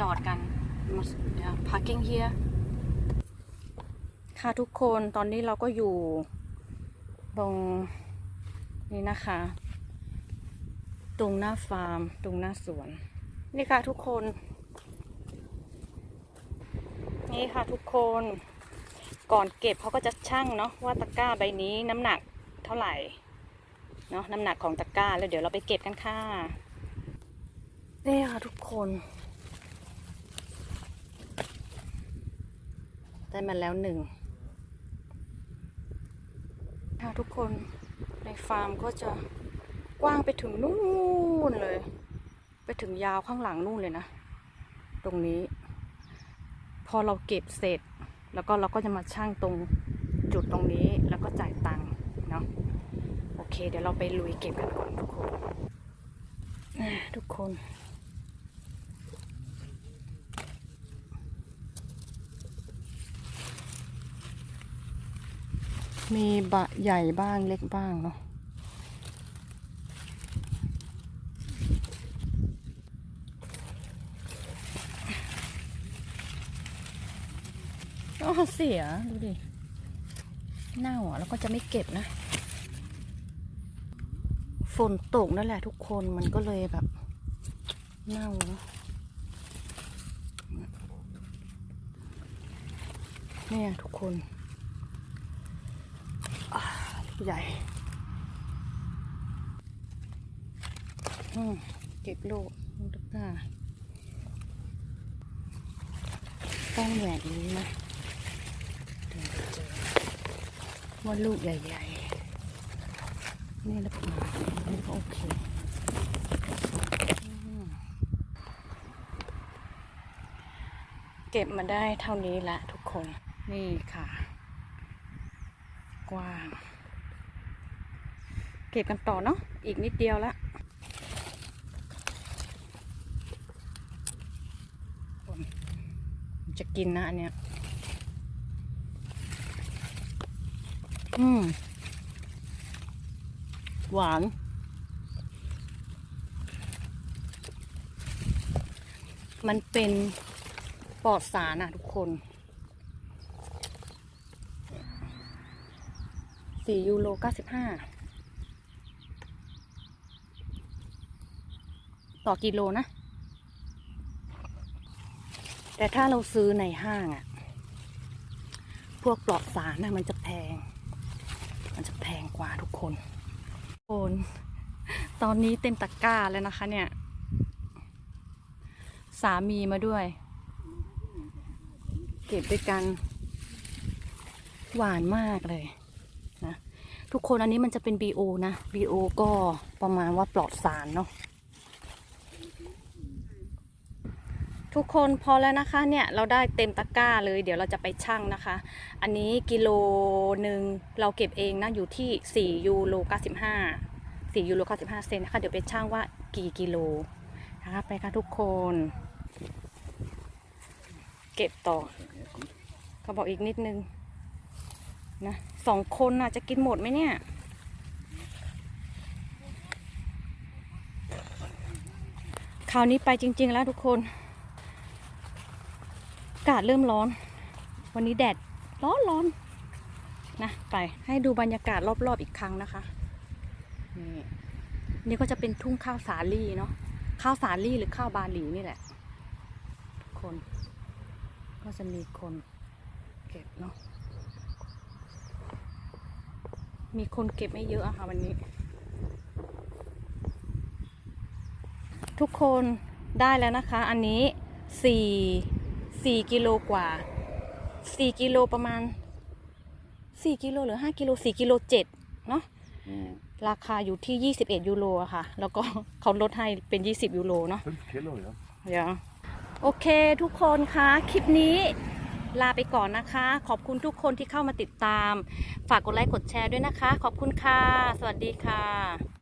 จอดกัน parking here ค่ะทุกคนตอนนี้เราก็อยู่ตรงนี้นะคะ ตรงหน้าฟาร์ม ตรงหน้าสวน นี่ค่ะทุกคน นี่ค่ะทุกคนก่อนเก็บเขาก็จะชั่งเนาะว่าตะกร้าใบนี้น้ำหนักเท่าไหร่เนาะน้ำหนักของตะกร้าแล้วเดี๋ยวเราไปเก็บกันค่ะนี่ค่ะทุกคน ได้มาแล้วหนึ่งค่ะทุกคนในฟาร์มก็จะกว้างไปถึงนู่นเลย ไปถึงยาวข้างหลังนู่นเลยนะ ตรงนี้ พอเราเก็บเสร็จ แล้วก็เราก็จะมาชั่งตรงจุดตรงนี้แล้วก็จ่ายตังค์เนาะโอเค เดี๋ยวเราไปลุยเก็บกันก่อนทุกคนทุกคน มีบะใหญ่บ้างเล็กบ้างเนาะอ๋อเสีย ดูดิ เน่าอะ แล้วก็จะไม่เก็บนะ ฝนตกนั่นแหละทุกคนมันก็เลยแบบ เน่าเนาะเนี่ยทุกคน ใหญ่เก็บลูกลูกตาต้องแหวกนี้นะถึงจะเจอว่าลูกใหญ่ๆ นี่หรือเปล่านี่ก็โอเคเก็บมาได้เท่านี้ละทุกคน นี่ค่ะ กว้าง ก็บกันต่อเนาะอีกนิดเดียวละผมจะกินนะอันเนี้ยอืมหวาน มันเป็นปลอดสารอะทุกคนสี่ยูโรเก้าสิบห้า ต่อกิโลนะ แต่ถ้าเราซื้อในห้างอะพวกปลอดสารนะมันจะแพง มันจะแพงกว่าทุกคนโอนตอนนี้เต็มตะกร้าแล้วนะคะ เนี่ย สามีมาด้วย เก็บด้วยกัน หวานมากเลยนะทุกคนอันนี้มันจะเป็น BO นะ BO ก็ประมาณว่าปลอดสารเนาะ ทุกคนพอแล้วนะคะเนี่ยเราได้เต็มตะกร้าเลย เดี๋ยวเราจะไปชั่งนะคะ อันนี้กิโลหนึ่งเราเก็บเองนะอยู่ที่ 4 ยูโร95 4ยูโร95 เซนนะคะเดี๋ยวไปชั่งว่ากี่กิโลนะคะไปค่ะทุกคน เก็บต่อเขาบอกอีกนิดนึงนะสองคนน่ะจะกินหมดไหมเนี่ยคราวนี้ไปจริง ๆ แล้วทุกคนากาศเริ่มร้อน วันนี้แดดร้อนร้อนนะไปให้ดูบรรยากาศรอบๆอีกครั้งนะคะนี่นี่ก็จะเป็นทุ่งข้าวสาลี่เนาะข้าวสาลี่หรือข้าวบาหลีนี่แหละทุกคน ก็จะมีคนเก็บเนาะมีคนเก็บไม่เยอะอะค่ะวันนี้ ทุกคนได้แล้วนะคะ อันนี้สี่ สี่กิโลกว่าสี่กิโลประมาณสี่กิโลหรือห้ากิโลสี่กิโลเจ็ดเนาะ Mm. ราคาอยู่ที่21ยูโรอะค่ะ แล้วก็เขาลดให้เป็น20ยูโรเนาะ5 Kilo, ja. เดี๋ยวโอเคทุกคนคะคลิปนี้ลาไปก่อนนะคะ ขอบคุณทุกคนที่เข้ามาติดตาม ฝากกดไลค์กดแชร์ด้วยนะคะ ขอบคุณค่ะ สวัสดีค่ะ